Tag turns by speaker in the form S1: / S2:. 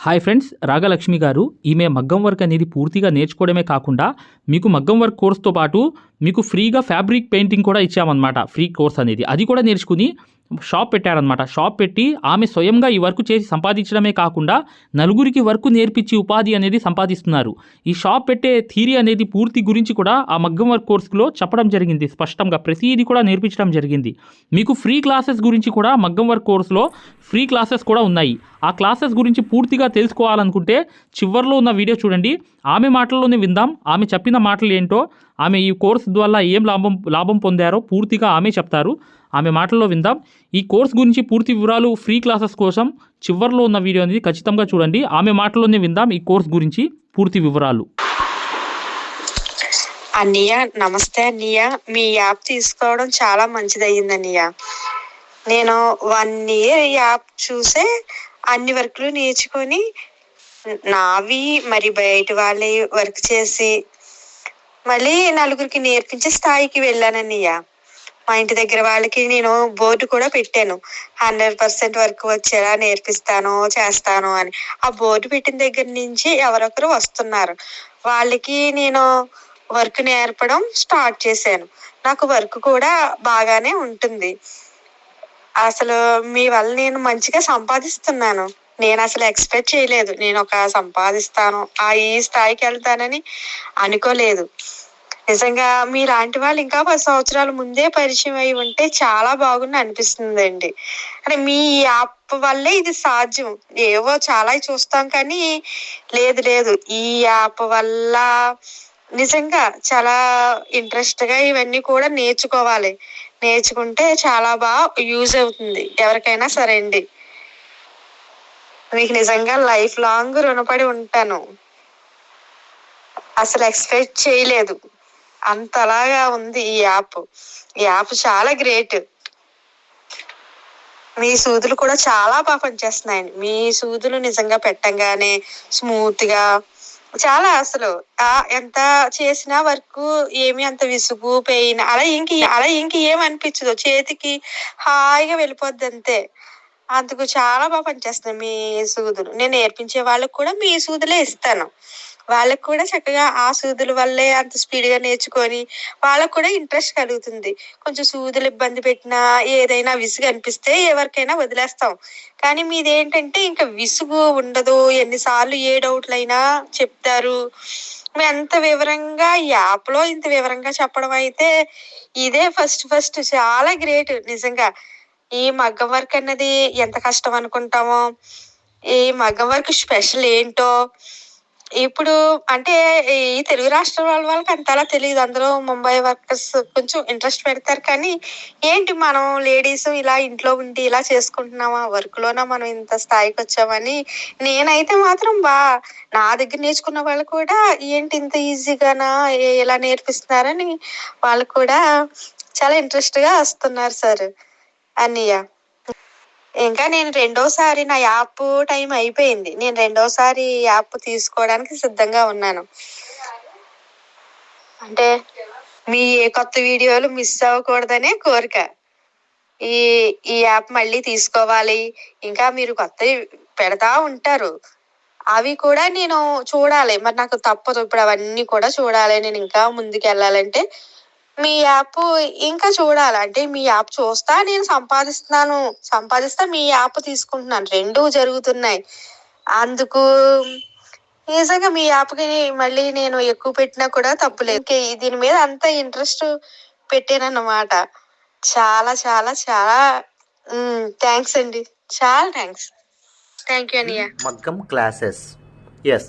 S1: Hi friends రాగలక్ష్మి గారు ఈమె మగ్గం వర్క్ అనేది పూర్తిగా నేర్చుకోవడమే కాకుండా మీకు మగ్గం వర్క్ కోర్స్తో పాటు మీకు ఫ్రీగా ఫ్యాబ్రిక్ పెయింటింగ్ కూడా ఇచ్చామన్నమాట. ఫ్రీ కోర్స్ అనేది. అది కూడా నేర్చుకుని షాప్ పెట్టారనమాట షాప్ పెట్టి ఆమె స్వయంగా ఈ వర్క్ చేసి సంపాదించడమే కాకుండా నలుగురికి వర్క్ నేర్పించి ఉపాధి అనేది సంపాదిస్తున్నారు. ఈ షాప్ పెట్టే థీరీ అనేది పూర్తి గురించి కూడా ఆ మగ్గం వర్క్ కోర్సులో చెప్పడం జరిగింది. స్పష్టంగా ప్రతిదీ కూడా నేర్పించడం జరిగింది. మీకు ఫ్రీ క్లాసెస్ గురించి కూడా మగ్గం వర్క్ కోర్సులో ఫ్రీ క్లాసెస్ కూడా ఉన్నాయి. ఆ క్లాసెస్ గురించి పూర్తిగా తెలుసుకోవాలనుకుంటే చివరిలో ఉన్న వీడియో చూడండి. ఆమె మాటల్లోనే విందాం. ఆమె చెప్పిన మాటలు ఏంటో ఆమె ఈ కోర్స్ ద్వారా ఏం లాభం లాభం పొందారో పూర్తిగా ఆమె చెప్తారు. ఆమె మాటల్లో విందాం. ఈ కోర్స్ గురించి పూర్తి వివరాలు ఫ్రీ క్లాసెస్ కోసం చివరిలో ఉన్న వీడియో అనేది ఖచ్చితంగా చూడండి. ఆమె మాటల్లోనే విందాం ఈ కోర్స్ గురించి పూర్తి వివరాలు.
S2: అన్నయ్య నమస్తే అన్నయ్య మీ యాప్ తీసుకోవడం చాలా మంచిదయ్యింది అన్నయ్య నేను వన్ ఇయర్ యాప్ చూసే అన్ని వర్క్లు నేర్చుకొని నావి మరి బయట వాళ్ళే వర్క్ చేసి మళ్ళీ నలుగురికి నేర్పించే స్థాయికి వెళ్ళానన్నయ్య. మా ఇంటి దగ్గర వాళ్ళకి నేను బోర్డు కూడా పెట్టాను. హండ్రెడ్ పర్సెంట్ వర్క్ వచ్చేలా నేర్పిస్తాను చేస్తాను అని. ఆ బోర్డు పెట్టిన దగ్గర నుంచి ఎవరొకరు వస్తున్నారు. వాళ్ళకి నేను వర్క్ నేర్పడం స్టార్ట్ చేశాను. నాకు వర్క్ కూడా బాగానే ఉంటుంది. అసలు మీ వల్ల నేను మంచిగా సంపాదిస్తున్నాను. నేను అసలు ఎక్స్పెక్ట్ చేయలేదు. నేను ఒక సంపాదిస్తాను. ఆ ఈ స్థాయికి వెళ్తానని అనుకోలేదు. నిజంగా మీలాంటి వాళ్ళు ఇంకా పది సంవత్సరాల ముందే పరిచయం అయి ఉంటే చాలా బాగుంది అనిపిస్తుందండి. అంటే మీ యాప్ వల్లే ఇది సాధ్యం. ఏవో చాలా చూస్తాం కానీ లేదు లేదు. ఈ యాప్ వల్ల నిజంగా చాలా ఇంట్రెస్ట్గా ఇవన్నీ కూడా నేర్చుకోవాలి. నేర్చుకుంటే చాలా బాగా యూజ్ అవుతుంది. ఎవరికైనా సరే అండి మీకు నిజంగా లైఫ్ లాంగ్ రుణపడి ఉంటాను. అసలు ఎక్స్పెక్ట్ చేయలేదు. అంతలాగా ఉంది ఈ యాప్. ఈ యాప్ చాలా గ్రేట్. మీ సూదులు కూడా చాలా బాగా పనిచేస్తున్నాయండి. మీ సూదులు నిజంగా పెట్టంగానే స్మూత్గా చాలా అసలు. ఆ ఎంత చేసినా వర్క్ ఏమి అంత విసుగు పెయిన్ అలా ఇంక అలా ఇంక ఏం అనిపించదు చేతికి హాయిగా వెళ్ళిపోద్ది అంతే. అందుకు చాలా బాగా పనిచేస్తున్నాయి మీ సూదులు. నేను నేర్పించే వాళ్ళకి కూడా మీ సూదులే ఇస్తాను. వాళ్ళకు కూడా చక్కగా ఆ సూదుల వల్లే అంత స్పీడ్గా నేర్చుకొని వాళ్ళకు కూడా ఇంట్రెస్ట్ కలుగుతుంది. కొంచెం సూదులు ఇబ్బంది పెట్టినా ఏదైనా విసుగు అనిపిస్తే ఎవరికైనా వదిలేస్తాం. కానీ మీదేంటంటే ఇంకా విసుగు ఉండదు. ఎన్నిసార్లు ఏ డౌట్లు అయినా చెప్తారు. ఎంత వివరంగా యాప్లో ఇంత వివరంగా చెప్పడం అయితే ఇదే ఫస్ట్ ఫస్ట్ చాలా గ్రేట్ నిజంగా. ఈ మగ్గం వర్క్ అన్నది ఎంత కష్టం అనుకుంటామో? ఈ మగ్గం వర్క్ స్పెషల్ ఏంటో? ఇప్పుడు అంటే ఈ తెలుగు రాష్ట్రాల వాళ్ళ వాళ్ళకి అంతలా తెలియదు అందరూ ముంబై వర్కర్స్ కొంచెం ఇంట్రెస్ట్ పెడతారు. కానీ ఏంటి మనం లేడీస్ ఇలా ఇంట్లో ఉండి ఇలా చేసుకుంటున్నామా వర్క్ లోనా మనం ఇంత స్థాయికి వచ్చామని నేనైతే మాత్రం బా నా దగ్గర నేర్చుకున్న వాళ్ళు కూడా ఏంటి ఇంత ఈజీగానా ఎలా నేర్పిస్తున్నారని వాళ్ళు కూడా చాలా ఇంట్రెస్ట్గా వస్తున్నారు సార్. అన్నయ్య. ఇంకా నేను రెండోసారి నా యాప్ టైం అయిపోయింది. నేను రెండోసారి యాప్ తీసుకోవడానికి సిద్ధంగా ఉన్నాను. అంటే మీ కొత్త వీడియోలు మిస్ అవ్వకూడదనే కోరిక. ఈ ఈ యాప్ మళ్ళీ తీసుకోవాలి. ఇంకా మీరు కొత్త పెడతా ఉంటారు. అవి కూడా నేను చూడాలి. మరి నాకు తప్పదు. ఇప్పుడు అవన్నీ కూడా చూడాలి. నేను ఇంకా ముందుకు వెళ్ళాలంటే మీ యాప్ ఇంకా చూడాలంటే మీ యాప్ చూస్తా నేను సంపాదిస్తున్నాను. సంపాదిస్తా మీ యాప్ తీసుకుంటున్నాను. రెండు జరుగుతున్నాయి. అందుకు నిజంగా మీ యాప్కి మళ్ళీ నేను ఎక్కువ పెట్టినా కూడా తప్పులేదు దీని మీద అంత ఇంట్రెస్ట్ పెట్టానన్నమాట. చాలా చాలా చాలా థ్యాంక్స్ అండి. చాలా థ్యాంక్స్ థ్యాంక్ యూ అనియా
S3: మగ్గం క్లాసెస్. ఎస్.